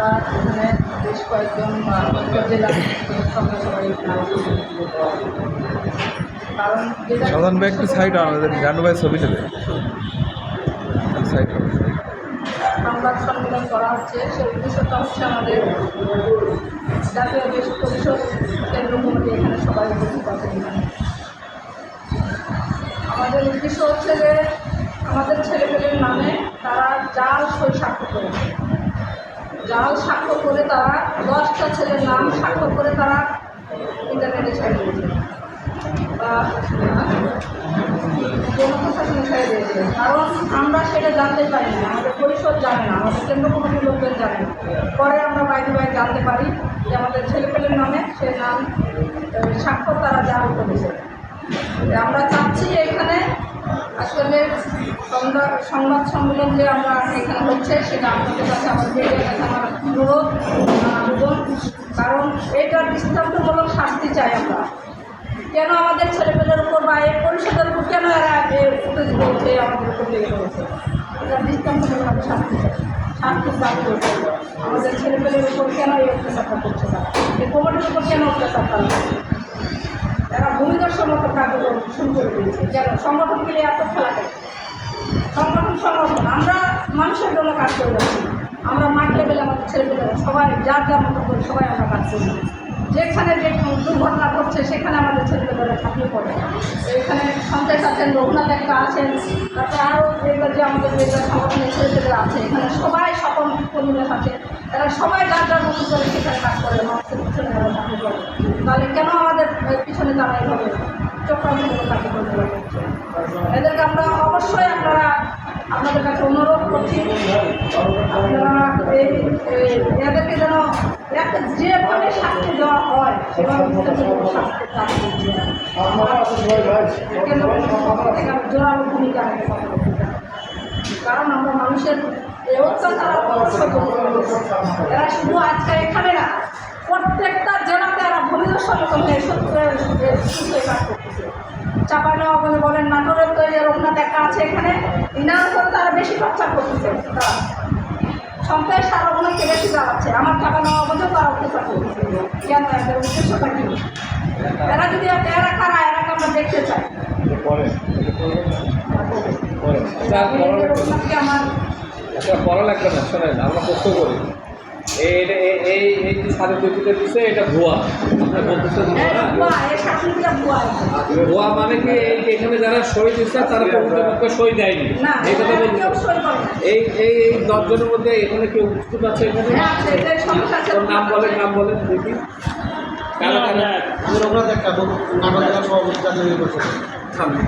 আমরা এখানে বেশ কয়েকজন সঙ্গে সবাই কারণ সাধারণ ভাই একটু সাইড আমাদের জানু ভাই ছবি নেবে সাইড সংবাদ সম্মেলন করা হচ্ছে সেই উদ্দেশ্যটা হচ্ছে আমাদের জাতীয় বেশ পরিষদ কেন্দ্র কমিটি এখানে সবাই উপস্থিত আছেন। আমাদের উদ্দেশ্য হচ্ছে যে আমাদের ছেলেপেলের নামে তারা যা সই স্বাক্ষর করেছে জাল স্বাক্ষর করে তারা, দশটা ছেলের নাম স্বাক্ষর করে তারা ইন্টারনেটে ছেড়ে দিয়েছে। কারণ আমরা সেটা জানতে পারি না, আমাদের পরিষদ জানে না, আমাদের কেন্দ্র কমিটির লোকজন জানে না। পরে আমরা বাইরে বাইরে জানতে পারি যে আমাদের ছেলেপেলের নামে সে নাম স্বাক্ষর তারা জাল করেছে। আমরা চাচ্ছি এখানে সংবাদ সম্মেলন যে আমরা এখানে হচ্ছে, সেটা আপনাদের কাছে আমার কাছে আমার অনুরোধ। কারণ এটার দৃষ্টান্তমূলক শাস্তি চাই আমরা। কেন আমাদের ছেলেপেলের উপর বা এই পরিষদের উপর কেন এরা উত্তেজিত আমাদের উপর লেগে পড়েছে এটা দৃষ্টান্তমূলক শাস্তি চাই। শাস্তি দাবি আমাদের ছেলেপেলের উপর কেন এই অত্যাচারটা করছে তারা? এই কমিটির উপর কেন অত্যাচারটা করছে এরা মতো কার্যক্রম শুরু করে দিয়েছে। কেন সংগঠন গেলে এত খেলা করে। সংগঠন সংগঠন, আমরা মানুষের জন্য কাজ করে যাচ্ছি। আমরা মাঠ লেভেলে, আমাদের ছেলেপেলেরা সবাই যার যার মতো করে সবাই আমরা কাজ করি। যেখানে যে দুর্ঘটনা ঘটছে, সেখানে আমাদের ছেলেপেলেরা ঝাঁপিয়ে পড়ে এখানে সন্তাস আছেন রঘুনাথ একটা আছেন। তারপরে আরও যেগুলো যে আমাদের যেগুলো সংগঠনের ছেলেপেলেরা আছে, এখানে সবাই সকল কর্মীরা আছে এরা সবাই যার যার মতো করে সেখানে কাজ করে পিছনে এরা ঝাঁপিয়ে পড়ে তাহলে কেন এ, পিছনে তারা এইভাবে চক্রান্তমূলক কার্যক্রম এদেরকে আমরা অবশ্যই আপনারা আপনাদের কাছে অনুরোধ করছি আপনারা এই এদেরকে যেন যেভাবে শাস্তি দেওয়া হয় সেভাবে শাস্তি জোরালো ভূমিকা কারণ আমরা মানুষের অত্যাচার। এরা শুধু আজকে এখানে না প্রত্যেকটা এরা ভূমিদর্শন সত্যের সুস্থ কাজ করতেছে চাপা নেওয়া বলে বলেন নাটোরের তো রঘুনাথ একটা আছে এখানে ইনার উপর তারা বেশি টর্চার করতেছে তারা সংখ্যায় সারাগুলোকে বেশি জ্বালাচ্ছে আমার নেওয়া বলেও তারা অত্যাচার করতেছে কেন এদের উদ্দেশ্যটা কি এরা যদি এরা কারা এরাকে আমরা দেখতে চাই আমার পড়া লাগবে না শোনেন আমরা প্রশ্ন করি এটা- এই এই এই যে সাড়ে দুটিতে দিচ্ছে এটা ভুয়া। আপনার বলতেছেন ভুয়া না? ভুয়া এই শাসনটা ভুয়া ভুয়া মানে কি এই যে এখানে যারা সই দিচ্ছে তারা প্রকৃতপক্ষে সই দেয়নি? না এই কথা বলতে এই এই এই দশজনের মধ্যে এখানে কেউ উপস্থিত আছে এখানে? হ্যাঁ, নাম বলেন নাম বলেন দেখি। কারা কারা? রঘুনাথ একটা নাটক সভাপতি সামনে